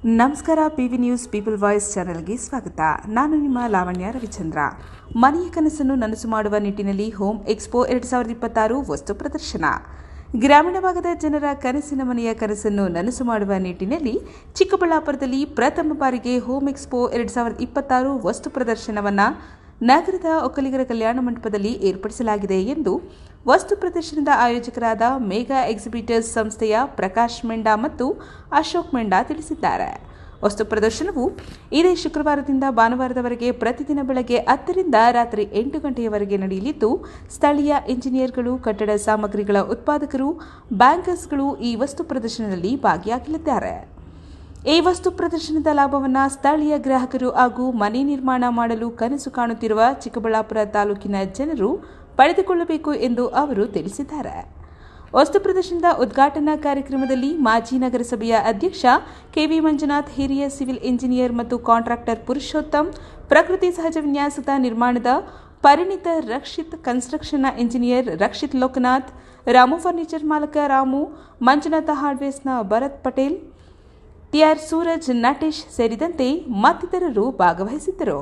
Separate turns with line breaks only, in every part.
ನಮಸ್ಕಾರ P V news, people voice ಚಾನೆಲ್ಗೆ ಸ್ವಾಗತ. ನಾನು ನಿಮ್ಮ ಲಾವಣ್ಯ ರವಿಚಂದ್ರ. ಮನೆಯ ಕನಸನ್ನು ನನಸು ಮಾಡುವ ನಿಟ್ಟಿನಲ್ಲಿ ಹೋಮ್ ಎಕ್ಸ್ಪೋ ಎರಡು ಸಾವಿರದ ಇಪ್ಪತ್ತಾರು ವಸ್ತು ಪ್ರದರ್ಶನ. ಗ್ರಾಮೀಣ ಭಾಗದ ಜನರ ಕನಸಿನ ಮನೆಯ ಕನಸನ್ನು ನನಸು ಮಾಡುವ ನಿಟ್ಟಿನಲ್ಲಿ ಚಿಕ್ಕಬಳ್ಳಾಪುರದಲ್ಲಿ ಪ್ರಥಮ ಬಾರಿಗೆ ಹೋಮ್ ಎಕ್ಸ್ಪೋ ಎರಡು ಸಾವಿರದ ಇಪ್ಪತ್ತಾರು ವಸ್ತು ಪ್ರದರ್ಶನವನ್ನು ನಗರದ ಒಕ್ಕಲಿಗರ ಕಲ್ಯಾಣ ಮಂಟಪದಲ್ಲಿ ಏರ್ಪಡಿಸಲಾಗಿದೆ ಎಂದು ವಸ್ತು ಪ್ರದರ್ಶನದ ಆಯೋಜಕರಾದ ಮೇಘಾ ಎಕ್ಸಿಬಿಟರ್ಸ್ ಸಂಸ್ಥೆಯ ಪ್ರಕಾಶ್ ಮೆಂಡಾ ಮತ್ತು ಅಶೋಕ್ ಮೆಂಡಾ ತಿಳಿಸಿದ್ದಾರೆ. ವಸ್ತು ಪ್ರದರ್ಶನವು ಇದೇ ಶುಕ್ರವಾರದಿಂದ ಭಾನುವಾರದವರೆಗೆ ಪ್ರತಿದಿನ ಬೆಳಗ್ಗೆ ಹತ್ತರಿಂದ ರಾತ್ರಿ ಎಂಟು ಗಂಟೆಯವರೆಗೆ ನಡೆಯಲಿದ್ದು, ಸ್ಥಳೀಯ ಇಂಜಿನಿಯರ್ಗಳು, ಕಟ್ಟಡ ಸಾಮಗ್ರಿಗಳ ಉತ್ಪಾದಕರು, ಬ್ಯಾಂಕರ್ಸ್ಗಳು ಈ ವಸ್ತು ಪ್ರದರ್ಶನದಲ್ಲಿ ಭಾಗಿಯಾಗಲಿದ್ದಾರೆ. ಈ ವಸ್ತು ಪ್ರದರ್ಶನದ ಲಾಭವನ್ನು ಸ್ಥಳೀಯ ಗ್ರಾಹಕರು ಹಾಗೂ ಮನೆ ನಿರ್ಮಾಣ ಮಾಡಲು ಕನಸು ಕಾಣುತ್ತಿರುವ ಚಿಕ್ಕಬಳ್ಳಾಪುರ ತಾಲೂಕಿನ ಜನರು ಪಡೆದುಕೊಳ್ಳಬೇಕು ಎಂದು ಅವರು ತಿಳಿಸಿದ್ದಾರೆ. ವಸ್ತು ಪ್ರದರ್ಶನದ ಉದ್ಘಾಟನಾ ಕಾರ್ಯಕ್ರಮದಲ್ಲಿ ಮಾಜಿ ನಗರಸಭೆಯ ಅಧ್ಯಕ್ಷ ಕೆವಿ ಮಂಜುನಾಥ್, ಹಿರಿಯ ಸಿವಿಲ್ ಇಂಜಿನಿಯರ್ ಮತ್ತು ಕಾಂಟ್ರಾಕ್ಟರ್ ಪುರುಷೋತ್ತಮ್, ಪ್ರಕೃತಿ ಸಹಜ ವಿನ್ಯಾಸದ ನಿರ್ಮಾಣದ ಪರಿಣಿತ ರಕ್ಷಿತ್ ಕನ್ಸ್ಟ್ರಕ್ಷನ್ನ ಇಂಜಿನಿಯರ್ ರಕ್ಷಿತ್ ಲೋಕನಾಥ್, ರಾಮು ಫರ್ನಿಚರ್ ಮಾಲಕ ರಾಮು, ಮಂಜುನಾಥ ಹಾರ್ಡ್ವೇರ್ಸ್ನ ಭರತ್ ಪಟೇಲ್, ಟಿಆರ್ ಸೂರಜ್, ನಟೇಶ್ ಸೇರಿದಂತೆ ಮತ್ತಿತರರು ಭಾಗವಹಿಸಿದ್ದರು.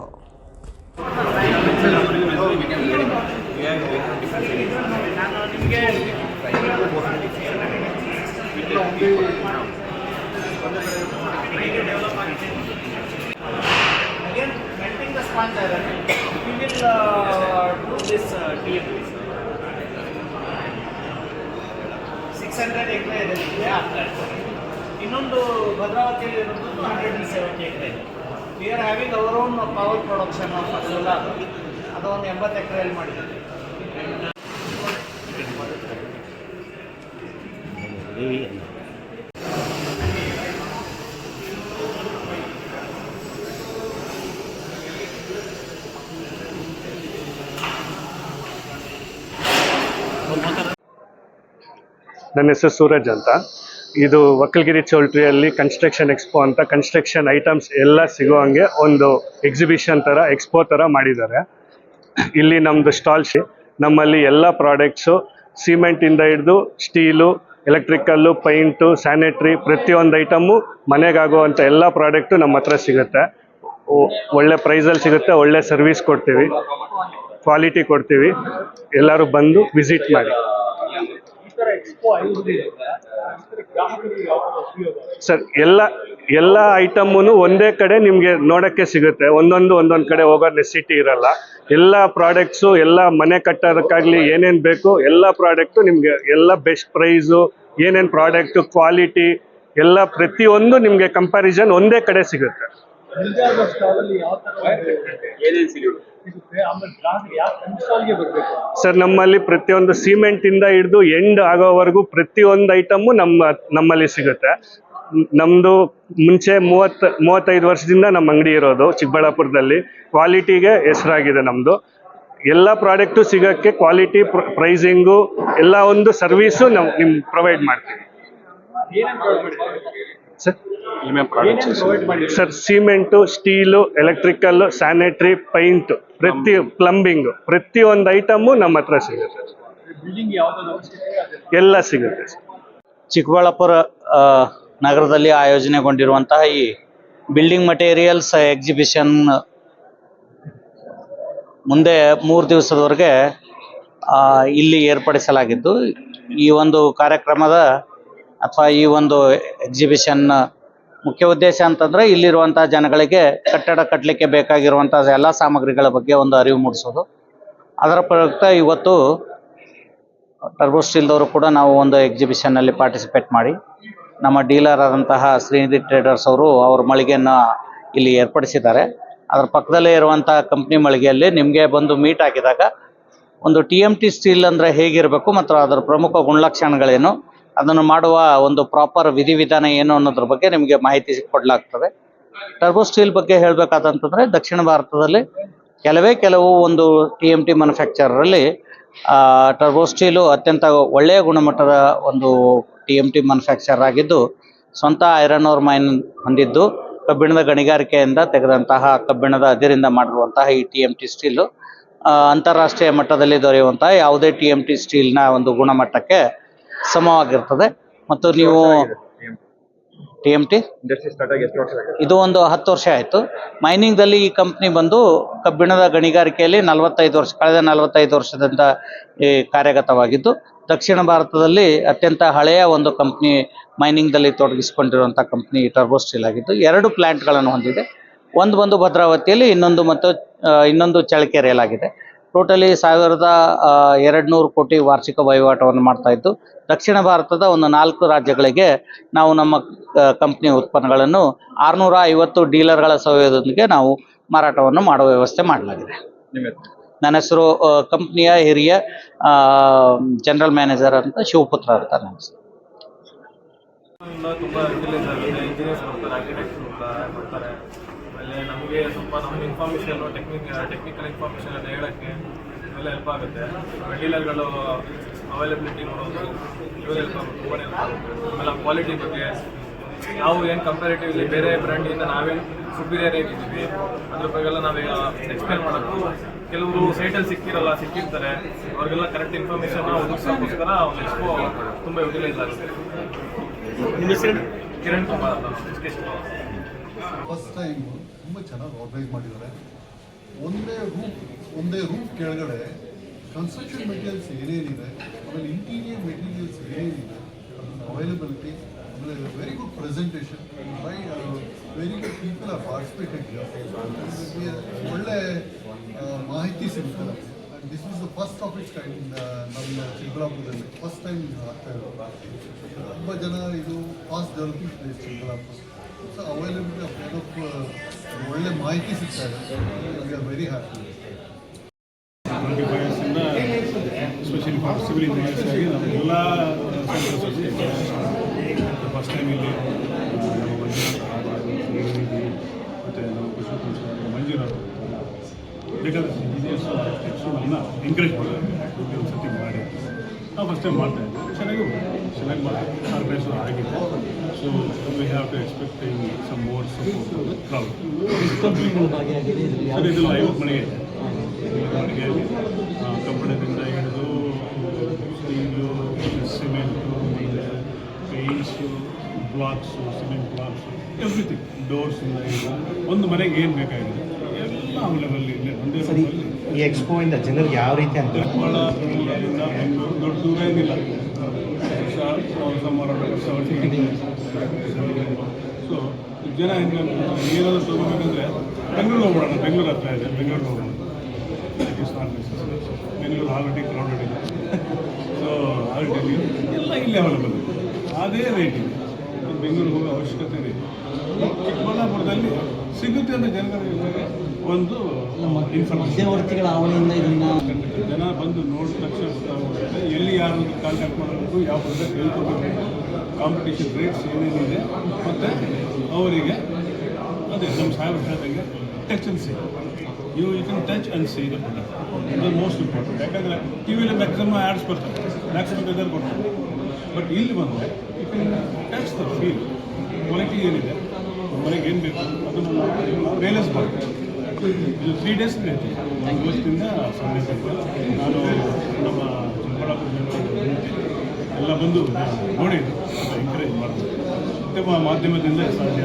600 ಎಕರೆ ಇದೆ. ಆಗ್ತಾ ಇದೆ ಇನ್ನೊಂದು ಭದ್ರಾವತಿಯಲ್ಲಿ ಇರೋದು ಹಂಡ್ರೆಡ್ ಅಂಡ್ ಸೆವೆಂಟಿ ಎಕರೆ. ಇದೆ we are having our own power production of solar ಅದು ಒಂದು ಎಂಬತ್ತು ಎಕರೆಯಲ್ಲಿ ಮಾಡಿದ್ದೀವಿ
ನನ್ನ ಹೆಸರು ಸೂರಜ್ ಅಂತ. ಇದು ವಕಲ್ಗಿರಿ ಚೌಲ್ಟ್ರಿಯಲ್ಲಿ ಕನ್ಸ್ಟ್ರಕ್ಷನ್ ಎಕ್ಸ್ಪೋ ಅಂತ ಕನ್ಸ್ಟ್ರಕ್ಷನ್ ಐಟಮ್ಸ್ ಎಲ್ಲ ಸಿಗೋ ಹಂಗೆ ಒಂದು ಎಕ್ಸಿಬಿಷನ್ ಥರ ಎಕ್ಸ್ಪೋ ಥರ ಮಾಡಿದ್ದಾರೆ. ಇಲ್ಲಿ ನಮ್ಮದು ಸ್ಟಾಲ್ ನಮ್ಮಲ್ಲಿ ಎಲ್ಲ ಪ್ರಾಡಕ್ಟ್ಸು ಸಿಮೆಂಟಿಂದ ಹಿಡಿದು ಸ್ಟೀಲು ಎಲೆಕ್ಟ್ರಿಕಲ್ಲು ಪೈಂಟು ಸ್ಯಾನಿಟ್ರಿ ಪ್ರತಿಯೊಂದು ಐಟಮು ಮನೆಗಾಗುವಂಥ ಎಲ್ಲ ಪ್ರಾಡಕ್ಟು ನಮ್ಮ ಹತ್ರ ಸಿಗುತ್ತೆ. ಒಳ್ಳೆ ಪ್ರೈಸಲ್ಲಿ ಸಿಗುತ್ತೆ, ಒಳ್ಳೆ ಸರ್ವಿಸ್ ಕೊಡ್ತೀವಿ. ಕ್ವಾಲಿಟಿ ಕೊಡ್ತೀವಿ. ಎಲ್ಲರೂ ಬಂದು ವಿಸಿಟ್ ಮಾಡಿ. ಸರ್, ಎಲ್ಲ ಎಲ್ಲ ಐಟಮ್ಮು ಒಂದೇ ಕಡೆ ನಿಮಗೆ ನೋಡೋಕ್ಕೆ ಸಿಗುತ್ತೆ. ಒಂದೊಂದು ಒಂದೊಂದು ಕಡೆ ಹೋಗೋ ನೆಸಿಟಿ ಇರಲ್ಲ. ಎಲ್ಲ ಪ್ರಾಡಕ್ಟ್ಸು ಎಲ್ಲ ಮನೆ ಕಟ್ಟೋದಕ್ಕಾಗಲಿ ಏನೇನು ಬೇಕು ಎಲ್ಲ ಪ್ರಾಡಕ್ಟು ನಿಮಗೆ ಎಲ್ಲ ಬೆಸ್ಟ್ ಪ್ರೈಸು ಏನೇನು ಪ್ರಾಡಕ್ಟು ಕ್ವಾಲಿಟಿ ಎಲ್ಲ ಪ್ರತಿಯೊಂದು ನಿಮಗೆ ಕಂಪ್ಯಾರಿಸನ್ ಒಂದೇ ಕಡೆ ಸಿಗುತ್ತೆ.
ನಿಜವಾದ ಸ್ಟಾಲಲ್ಲಿ ಯಾವ ಸಿಗುತ್ತೆ?
ಸರ್ ನಮ್ಮಲ್ಲಿ ಪ್ರತಿಯೊಂದು ಸಿಮೆಂಟ್ ಇಂದ ಹಿಡಿದು ಎಂಡ್ ಆಗೋವರೆಗೂ ಪ್ರತಿಯೊಂದು ಐಟಮ್ಮು ನಮ್ಮ ನಮ್ಮಲ್ಲಿ ಸಿಗುತ್ತೆ. ನಮ್ದು ಮುಂಚೆ ಮೂವತ್ ಮೂವತ್ತೈದು ವರ್ಷದಿಂದ ನಮ್ಮ ಅಂಗಡಿ ಇರೋದು ಚಿಕ್ಕಬಳ್ಳಾಪುರದಲ್ಲಿ. ಕ್ವಾಲಿಟಿಗೆ ಹೆಸರಾಗಿದೆ ನಮ್ದು. ಎಲ್ಲ ಪ್ರಾಡಕ್ಟು ಸಿಗೋಕ್ಕೆ ಕ್ವಾಲಿಟಿ ಪ್ರೈಸಿಂಗು ಎಲ್ಲ ಒಂದು ಸರ್ವಿಸು ನಾವು ನಿಮ್ ಪ್ರೊವೈಡ್ ಮಾಡ್ತೀವಿ. ಸರ್
ಏನೇನು ಪ್ರೊವೈಡ್ ಮಾಡಿದ್ದಾರೆ?
Sir cement steel electrical sanitary paint ಪ್ರತಿ ಪ್ಲಂಬಿಂಗ್ ಪ್ರತಿಯೊಂದು ಐಟಮು ನಮ್ಮ ಹತ್ರ ಸಿಗುತ್ತೆ. ಎಲ್ಲ ಸಿಗುತ್ತೆ ಸರ್.
ಚಿಕ್ಕಬಳ್ಳಾಪುರ ಆ, ನಗರದಲ್ಲಿ ಆಯೋಜನೆಗೊಂಡಿರುವಂತಹ ಈ ಬಿಲ್ಡಿಂಗ್ ಮಟೀರಿಯಲ್ಸ್ ಎಕ್ಸಿಬಿಷನ್ ಮುಂದೆ ಮೂರು ದಿವಸದವರೆಗೆ ಆ, ಇಲ್ಲಿ ಏರ್ಪಡಿಸಲಾಗಿದ್ದು. ಈ ಒಂದು ಕಾರ್ಯಕ್ರಮದ ಅಥವಾ ಈ ಒಂದು ಎಕ್ಸಿಬಿಷನ್ ಮುಖ್ಯ ಉದ್ದೇಶ ಅಂತಂದ್ರೆ ಇಲ್ಲಿರುವಂತಹ ಜನಗಳಿಗೆ ಕಟ್ಟಡ ಕಟ್ಟಲಿಕ್ಕೆ ಬೇಕಾಗಿರುವಂತಹ ಎಲ್ಲ ಸಾಮಗ್ರಿಗಳ ಬಗ್ಗೆ ಒಂದು ಅರಿವು ಮೂಡಿಸೋದು. ಅದರ ಪ್ರಯುಕ್ತ ಇವತ್ತು ಟರ್ಬೋ ಸ್ಟೀಲ್ದವರು ಕೂಡ ನಾವು ಒಂದು ಎಕ್ಸಿಬಿಷನ್ನಲ್ಲಿ ಪಾರ್ಟಿಸಿಪೇಟ್ ಮಾಡಿ. ನಮ್ಮ ಡೀಲರ್ ಆದಂತಹ ಶ್ರೀನಿಧಿ ಟ್ರೇಡರ್ಸ್ ಅವರು ಅವ್ರ ಮಳಿಗೆಯನ್ನು ಇಲ್ಲಿ ಏರ್ಪಡಿಸಿದ್ದಾರೆ. ಅದರ ಪಕ್ಕದಲ್ಲೇ ಇರುವಂತಹ ಕಂಪ್ನಿ ಮಳಿಗೆಯಲ್ಲಿ ನಿಮಗೆ ಬಂದು ಮೀಟ್ ಆಗಿದಾಗ ಒಂದು ಟಿ ಸ್ಟೀಲ್ ಅಂದರೆ ಹೇಗಿರಬೇಕು ಮತ್ತು ಅದರ ಪ್ರಮುಖ ಗುಣಲಕ್ಷಣಗಳೇನು ಅದನ್ನು ಮಾಡುವ ಒಂದು ಪ್ರಾಪರ್ ವಿಧಿವಿಧಾನ ಏನು ಅನ್ನೋದ್ರ ಬಗ್ಗೆ ನಿಮಗೆ ಮಾಹಿತಿ ಕೊಡಲಾಗ್ತದೆ. ಟರ್ಬೋ ಸ್ಟೀಲ್ ಬಗ್ಗೆ ಹೇಳಬೇಕಾದಂತಂದ್ರೆ ದಕ್ಷಿಣ ಭಾರತದಲ್ಲಿ ಕೆಲವೇ ಕೆಲವು ಒಂದು ಟಿ ಎಂ ಟಿ ಮ್ಯಾನುಫ್ಯಾಕ್ಚರಲ್ಲಿ ಟರ್ಬೋ ಸ್ಟೀಲು ಅತ್ಯಂತ ಒಳ್ಳೆಯ ಗುಣಮಟ್ಟದ ಒಂದು ಟಿ ಎಂ ಟಿ ಮ್ಯಾನುಫ್ಯಾಕ್ಚರ್ ಆಗಿದ್ದು, ಸ್ವಂತ ಐರನ್ ಓರ್ ಮೈನ್ ಹೊಂದಿದ್ದು, ಕಬ್ಬಿಣದ ಗಣಿಗಾರಿಕೆಯಿಂದ ತೆಗೆದಂತಹ ಕಬ್ಬಿಣದ ಅದಿರಿಂದ ಮಾಡಿರುವಂತಹ ಈ ಟಿ ಎಂ ಟಿ ಸ್ಟೀಲು ಅಂತಾರಾಷ್ಟ್ರೀಯ ಮಟ್ಟದಲ್ಲಿ ದೊರೆಯುವಂತಹ ಯಾವುದೇ ಟಿ ಎಂ ಟಿ ಸ್ಟೀಲ್ನ ಒಂದು ಗುಣಮಟ್ಟಕ್ಕೆ ಸಮವಾಗಿರ್ತದೆ. ಮತ್ತು ನೀವು ಟಿ ಎಂ ಟಿ ಇದು ಒಂದು ಹತ್ತು ವರ್ಷ ಆಯಿತು. ಮೈನಿಂಗ್ದಲ್ಲಿ ಈ ಕಂಪ್ನಿ ಬಂದು ಕಬ್ಬಿಣದ ಗಣಿಗಾರಿಕೆಯಲ್ಲಿ ನಲವತ್ತೈದು ವರ್ಷ ಕಳೆದ ನಲವತ್ತೈದು ವರ್ಷದಿಂದ ಈ ಕಾರ್ಯಗತವಾಗಿದ್ದು ದಕ್ಷಿಣ ಭಾರತದಲ್ಲಿ ಅತ್ಯಂತ ಹಳೆಯ ಒಂದು ಕಂಪ್ನಿ ಮೈನಿಂಗ್ದಲ್ಲಿ ತೊಡಗಿಸಿಕೊಂಡಿರುವಂಥ ಕಂಪ್ನಿ ಟರ್ಬೋ ಸ್ಟೀಲ್ ಆಗಿದ್ದು ಎರಡು ಪ್ಲ್ಯಾಂಟ್ಗಳನ್ನು ಹೊಂದಿದೆ. ಒಂದು ಬಂದು ಭದ್ರಾವತಿಯಲ್ಲಿ ಇನ್ನೊಂದು ಮತ್ತು ಇನ್ನೊಂದು ಚಳ್ಳಕೆರೆಯಲ್ಲಾಗಿದೆ. ಟೋಟಲಿ ಸಾವಿರದ ಎರಡು ನೂರು ಕೋಟಿ ವಾರ್ಷಿಕ ವಹಿವಾಟವನ್ನು ಮಾಡ್ತಾ ಇತ್ತು. ದಕ್ಷಿಣ ಭಾರತದ ಒಂದು ನಾಲ್ಕು ರಾಜ್ಯಗಳಿಗೆ ನಾವು ನಮ್ಮ ಕಂಪ್ನಿ ಉತ್ಪನ್ನಗಳನ್ನು ಆರುನೂರ ಐವತ್ತು ಡೀಲರ್ಗಳ ಸಹಯೋಗದೊಂದಿಗೆ ನಾವು ಮಾರಾಟವನ್ನು ಮಾಡುವ ವ್ಯವಸ್ಥೆ ಮಾಡಲಾಗಿದೆ. ನನ್ನ ಹೆಸರು ಕಂಪ್ನಿಯ ಹಿರಿಯ ಜನರಲ್ ಮ್ಯಾನೇಜರ್ ಅಂತ ಶಿವಪುತ್ರ ಅಂತ ನನ್ನ ಹೆಸರು.
ತುಂಬ ಬರ್ತಾರೆ ಆರ್ಕಿಟೆಕ್ಟ್ಸ್ ಬರ್ತಾರೆ ಆಮೇಲೆ ನಮಗೆ ಸ್ವಲ್ಪ ನಮ್ಮ ಇನ್ಫಾರ್ಮೇಷನ್ ಟೆಕ್ನಿಕ್ ಟೆಕ್ನಿಕಲ್ ಇನ್ಫಾರ್ಮೇಷನ್ ಎಲ್ಲ ಹೇಳೋಕ್ಕೆ ಎಲ್ಲ ಹೆಲ್ಪ್ ಆಗುತ್ತೆ. ಮೆಟೀರಿಯಲ್ಗಳು ಅವೈಲಬಿಲಿಟಿ ನೋಡೋದು ಇವೆಲ್ಲ ಹೆಲ್ಪ್ ಆಗುತ್ತೆ ತುಂಬಾ ಹೆಲ್ಪ್ ಆಗುತ್ತೆ. ಆಮೇಲೆ ಕ್ವಾಲಿಟಿ ಬಗ್ಗೆ ನಾವು ಏನು ಕಂಪ್ಯಾರಿಟಿವ್ಲಿ ಬೇರೆ ಬ್ರ್ಯಾಂಡಿಂದ ನಾವೇನು ಸುಪೀರಿಯರ್ ಆಗಿದ್ದೀವಿ. ಅದ್ರ ಬಗ್ಗೆ ಎಲ್ಲ ನಾವೀಗ ಎಕ್ಸ್ಪ್ಲೇನ್ ಮಾಡೋದು. ಕೆಲವರು ಸೈಟಲ್ಲಿ ಸಿಕ್ಕಿರಲ್ಲ ಸಿಕ್ಕಿರ್ತಾರೆ. ಅವ್ರಿಗೆಲ್ಲ ಕರೆಕ್ಟ್ ಇನ್ಫಾರ್ಮೇಷನ್ ಒದಗಿಸೋಕ್ಕೋಸ್ಕರ ಅವ್ರು ಎಕ್ಸ್ಪೋ ತುಂಬ ಯುಟಿಲೈಸ್ ಆಗುತ್ತೆ. ಕಿರಣ್ ಕುಮಾರ್ ಅಂತ
ಫಸ್ಟ್ ಟೈಮ್ ತುಂಬ ಚೆನ್ನಾಗಿ ಆರ್ಗನೈಸ್ ಮಾಡಿದ್ದಾರೆ. ಒಂದೇ ರೂಫ್ ಒಂದೇ ರೂಫ್ ಕೆಳಗಡೆ ಕನ್ಸ್ಟ್ರಕ್ಷನ್ ಮೆಟೀರಿಯಲ್ಸ್ ಏನೇನಿದೆ, ಆಮೇಲೆ ಇಂಟೀರಿಯರ್ ಮೆಟೀರಿಯಲ್ಸ್ ಏನೇನಿದೆ ಅದನ್ನ ಅವೈಲಬಿಲಿಟಿ ಆಮೇಲೆ very good presentation by very good people are participated ಒಳ್ಳೆ ಮಾಹಿತಿ ಸಿಗ್ತದೆ this is the first of its time ನಮ್ಮ ಚಿಕ್ಕಬಳ್ಳಾಪುರದಲ್ಲಿ. ಫಸ್ಟ್ ಟೈಮ್ ಆಗ್ತಾ ಇರೋದು. ತುಂಬ ಜನ ಇದು fast developing place Chikkaballapura. Availability of of ಒಳ್ಳೆ ಮಾಹಿತಿ ಸಿಗ್ತಾ ಇದೆ. We are very happy
especially civil engineers first time ಇಲ್ಲಿ ಮತ್ತು ನಮ್ಮ ಕೃಷ್ಣ ಮಂಜುನಾಥ್ ಬೇಕಾದ್ರೆ ಇಂಜಿನಿಯರ್ಸ್ ನಾವು ಫಸ್ಟ್ ಟೈಮ್ ಮಾಡ್ತಾ ಇದ್ದೀವಿ ಚೆನ್ನಾಗಿ ಚೆನ್ನಾಗಿ ಮಾಡಿ ಆರ್ಗನೈಸ್ ಆಗಿದೆ. So we have to expecting some more support crowd sir ಇದು. ಐವತ್ತು ಮನೆಗೆ ಇದೆ. ಮನೆಗೆ ಕಬ್ಬಿಣದಿಂದ ಹಿಡಿದು ಸ್ಟೀಲು ಸಿಮೆಂಟು ಮತ್ತು paints blocks cement blocks everything ಡೋರ್ಸಿಂದ ಹಿಡಿದು ಒಂದು ಮನೆಗೆ ಏನು ಬೇಕಾಗಿದೆ ಎಲ್ಲ ಅವೈಲೇಬಲ್ ಇದೆ. ಒಂದೇ
ಸರಿ ಈ ಎಕ್ಸ್ಪೋಯಿಂದ ಜನರಿಗೆ ಯಾವ ರೀತಿ ಅಂತ
ಬೆಂಗಳೂರು ದೂರ ಏನಿಲ್ಲ ಸುಮಾರು ಸೊ ಜನ ಹೆಂಗೆ ಏನಾದರೂ ತಗೋಬೇಕಂದ್ರೆ ಬೆಂಗಳೂರು ಹೋಗ್ಬೋಣ ಬೆಂಗಳೂರು ಹತ್ರ ಇದೆ. ಬೆಂಗಳೂರು ಹೋಗೋಣ ಬೆಂಗಳೂರು ಆಲ್ರೆಡಿ ಕ್ರೌಡೆಡ್ ಇದೆ. ಸೊ ಆಲ್ರೆಡಿ ಎಲ್ಲ ಇಲ್ಲಿ ಅವೈಲೇಬಲ್ ಅದೇ ರೇಟ್ ಇದೆ. ಬೆಂಗಳೂರು ಹೋಗೋ ಅವಶ್ಯಕತೆ ಇದೆ ಚಿಕ್ಕಬಳ್ಳಾಪುರದಲ್ಲಿ ಸಿಗುತ್ತೆ ಅಂತ ಜನಗಳಿಗೆ ಒಂದು
ಮಧ್ಯವರ್ತಿಗಳ ಅವಳಿಯಿಂದ ಇದನ್ನ
ಜನ ಬಂದು ನೋಡಿದ ತಕ್ಷಣ ಗೊತ್ತಾಗುತ್ತೆ. ಎಲ್ಲಿ ಯಾರು ಕಾಂಟ್ಯಾಕ್ಟ್ ಮಾಡಬೇಕು ಯಾವ ಪ್ರಾಡಕ್ಟ್ ಹೇಳ್ಕೊಬೇಕು ಕಾಂಪಿಟೇಷನ್ ರೇಟ್ಸ್ ಏನೇನಿದೆ ಮತ್ತು ಅವರಿಗೆ ಅದೇ ನಮ್ಮ ಸಾಹೇಬ್ ಹೇಳ್ದಂಗೆ touch and see you you can touch and see the product ಅದು ಮೋಸ್ಟ್ ಇಂಪಾರ್ಟೆಂಟ್ ಯಾಕಂದರೆ ಟಿ ವಿಲಿ ಮ್ಯಾಕ್ಸಿಮಮ್ ಆ್ಯಡ್ಸ್ ಬರ್ತಾರೆ ಮ್ಯಾಕ್ಸಿಮಮ್ ಎದರ್ ಕೊಡ್ತಾರೆ. ಬಟ್ ಇಲ್ಲಿ ಬಂದರೆ you can touch the feel quality ಏನಿದೆ? ಮನೆಗೆ ಏನು ಬೇಕು? ಅದನ್ನು ರಿಯಲೈಸ್ ಮಾಡ್ತಾರೆ ಇದು ತ್ರೀ ಡೇಸ್ ಬೇಕು ಇವತ್ತಿಂದ ಸಂಡೇ ನಾನು ನಮ್ಮ ಚಿಕ್ಕಬಳ್ಳಾಪುರ ಎಲ್ಲ ಬಂದು ನೋಡಿ ಎಂಕರೇಜ್ ಮಾಡ್ತಾರೆ ಉತ್ತಮ ಮಾಧ್ಯಮದಿಂದ ಸಾಧ್ಯ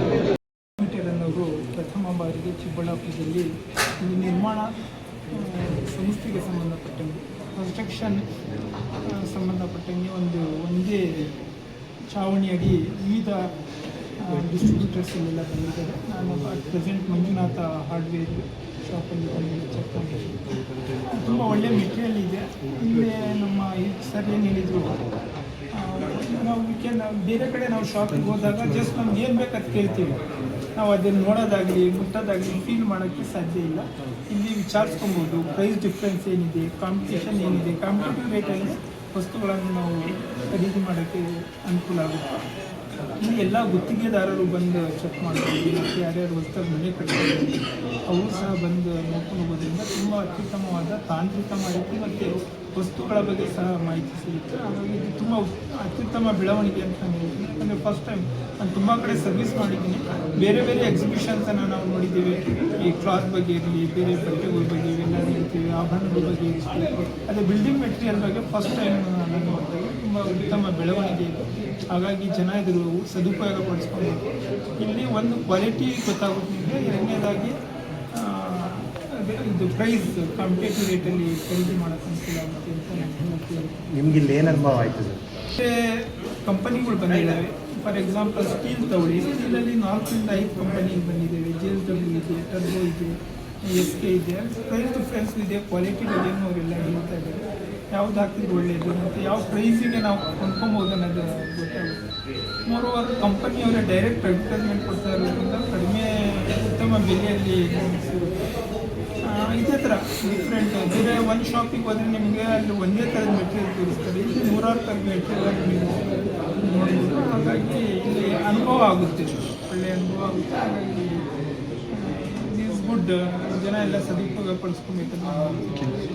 ಅನ್ನೋದು ಪ್ರಥಮ ಬಾರಿಗೆ ಚಿಕ್ಕಬಳ್ಳಾಪುರದಲ್ಲಿ ಒಂದು ನಿರ್ಮಾಣ ಸಂಸ್ಥೆಗೆ ಸಂಬಂಧಪಟ್ಟಂಗೆ ಕನ್ಸ್ಟ್ರಕ್ಷನ್ ಸಂಬಂಧಪಟ್ಟಂಗೆ ಒಂದು, ಒಂದೇ ಚಾವಣಿಯಾಗಿ ವಿವಿಧ ಡಿಸ್ಟ್ರಿಬ್ಯೂಟರ್ಸ್ ಎಲ್ಲ ಬಂದಿದ್ದಾರೆ. ನಾನು ಅಟ್ ಪ್ರೆಸೆಂಟ್ ಮಂಜುನಾಥ ಹಾರ್ಡ್ವೇರ್ ಶಾಪಲ್ಲಿ ಬಂದು ಚೆಕ್ ಮಾಡಿದ್ದೀನಿ ತುಂಬ ಒಳ್ಳೆಯ ಮೆಟೀರಿಯಲ್ ಇದೆ. ಇಲ್ಲಿ ನಮ್ಮ ಸರ್ ಏನು ಹೇಳಿದರು ನಾವು ವಿಕೆ ನಾವು ಬೇರೆ ಕಡೆ ನಾವು ಶಾಪಿಗೆ ಹೋದಾಗ ಜಸ್ಟ್ ನಮ್ಗೆ ಏನು ಬೇಕು ಅದು ಕೇಳ್ತೀವಿ. ನಾವು ಅದನ್ನು ನೋಡೋದಾಗಲಿ, ಮುಟ್ಟೋದಾಗಲಿ ಫೀಲ್ ಮಾಡೋಕ್ಕೆ ಸಾಧ್ಯ ಇಲ್ಲ. ಇಲ್ಲಿ ವಿಚಾರಿಸ್ಕೊಬೋದು ಪ್ರೈಸ್ ಡಿಫ್ರೆನ್ಸ್ ಏನಿದೆ ಕಾಂಪಿಟೇಷನ್ ಏನಿದೆ ಕಾಂಪಿಟೇಟಿವ್ ರೇಟಲ್ಲಿ ವಸ್ತುಗಳನ್ನು ನಾವು ಖರೀದಿ ಮಾಡೋಕ್ಕೆ ಅನುಕೂಲ ಆಗುತ್ತೆ? ಎಲ್ಲ ಗುತ್ತಿಗೆದಾರರು ಬಂದು ಚೆಕ್ ಮಾಡ್ಬೋದು ಮತ್ತು ಯಾರ್ಯಾರು ಹೊಸ್ದಾಗಿ ಮನೆ ಕಟ್ಟಿದ್ದಾರೆ ಅವರು ಸಹ ಬಂದು ನೋಡ್ಕೊಂಡು ಹೋಗೋದ್ರಿಂದ ತುಂಬ ಅತ್ಯುತ್ತಮವಾದ ತಾಂತ್ರಿಕ ಮಾಹಿತಿ ಮತ್ತು ವಸ್ತುಗಳ ಬಗ್ಗೆ ಸಹ ಮಾಹಿತಿ ಸಿಗುತ್ತೆ. ಹಾಗಾಗಿ ಇದು ತುಂಬ ಅತ್ಯುತ್ತಮ ಬೆಳವಣಿಗೆ ಅಂತ ನಾನು ಹೇಳ್ತೀನಿ. ಯಾಕಂದರೆ ಫಸ್ಟ್ ಟೈಮ್ ನಾನು ತುಂಬ ಕಡೆ ಸರ್ವಿಸ್ ಮಾಡಿದ್ದೀನಿ. ಬೇರೆ ಬೇರೆ ಎಕ್ಸಿಬಿಷನ್ಸನ್ನು ನಾವು ನೋಡಿದ್ದೀವಿ. ಈ ಕ್ಲಾತ್ ಬಗ್ಗೆ ಇರಲಿ, ಬೇರೆ ಬಟ್ಟೆಗಳ ಬಗ್ಗೆ ಇರ್ತೀವಿ ಆಭರಣಗಳ ಬಗ್ಗೆ ಇರ್ತೀವಿ ಅದೇ ಬಿಲ್ಡಿಂಗ್ ಮೆಟೀರಿಯಲ್ ಬಗ್ಗೆ ಫಸ್ಟ್ ಟೈಮ್ ನಾನು ತುಂಬ ಉತ್ತಮ ಬೆಳವಣಿಗೆ ಇದೆ. ಹಾಗಾಗಿ ಜನ ಇದ್ರ ಸದುಪಯೋಗ ಪಡಿಸ್ಕೊಂಡು ಇಲ್ಲಿ ಒಂದು ಕ್ವಾಲಿಟಿ ಗೊತ್ತಾಗುತ್ತೆ ನಿಮಗೆ ಎರಡನೇದಾಗಿ ಇದು ಪ್ರೈಸ್ ಕಾಂಪಿಟೇಟಿವ್ ರೇಟಲ್ಲಿ ಖರೀದಿ ಮಾಡೋಕ್ಕೆ ಅನುಕೂಲ ಆಗುತ್ತೆ ಅಂತ ಹೇಳ್ತೀನಿ
ನಿಮ್ಗೆ ಇಲ್ಲಿ ಏನು ಅನುಭವ ಆಯ್ತು
ಕಂಪನಿಗಳು ಬಂದಿದ್ದಾವೆ. ಫಾರ್ ಎಕ್ಸಾಂಪಲ್ ಸ್ಟೀಲ್ ತಗೊಳ್ಳಿ ಸ್ಟೀಲಲ್ಲಿ ನಾಲ್ಕರಿಂದ ಐದು ಕಂಪನಿ ಬಂದಿದ್ದೇವೆ. ಜೆ ಎಸ್ ಡಬ್ಲ್ಯೂ ಇದೆ ಟರ್ಬೋ ಇದೆ. ಎಸ್ ಕೆ ಇದೆ ಟು ಫ್ರೆಂಡ್ಸ್ ಇದೆ ಕ್ವಾಲಿಟಿ ಬಗ್ಗೆನೂ ಅವರೆಲ್ಲ ಹೇಳ್ತಾ ಇದ್ದಾರೆ. ಯಾವ್ದು ಹಾಕಿದ್ರೆ ಒಳ್ಳೆಯದು ಮತ್ತು ಯಾವ ಪ್ರೈಸಿಗೆ ನಾವು ಕೊಂಡ್ಕೊಬೋದು ಅನ್ನೋದು ಗೊತ್ತಾಗುತ್ತೆ. ಮೂರು ಕಂಪನಿ ಕಂಪನಿಯವರ ಡೈರೆಕ್ಟ್ ಅಡ್ವರ್ಟೈಸ್ಮೆಂಟ್ ಕೊಡ್ತಾ ಇರೋದ್ರಿಂದ ಕಡಿಮೆ ಉತ್ತಮ ಬೆಲೆಯಲ್ಲಿ ಇದೇ ಥರ ಡಿಫ್ರೆಂಟ್ ಬೇರೆ ಒಂದು ಶಾಪಿಗೆ ಹೋದರೆ ನಿಮಗೆ ಅಲ್ಲಿ ಒಂದೇ ಥರದ ಮೆಟೀರಿಯಲ್ ತೋರಿಸ್ತಾರೆ. ಇಲ್ಲಿ ನೂರಾರು ಥರದ ಮೆಟೀರಿಯಲ್ ನೀವು ನೋಡ್ಬೋದು. ಹಾಗಾಗಿ ಇಲ್ಲಿ ಅನುಭವ ಆಗುತ್ತೆ. ಒಳ್ಳೆಯ ಅನುಭವ ಆಗುತ್ತೆ. ಹಾಗಾಗಿ ಗುಡ್ ಜನ ಎಲ್ಲ ಸದುಪಯೋಗ ಪಡಿಸ್ಕೊಬೇಕಂತ ನಾನು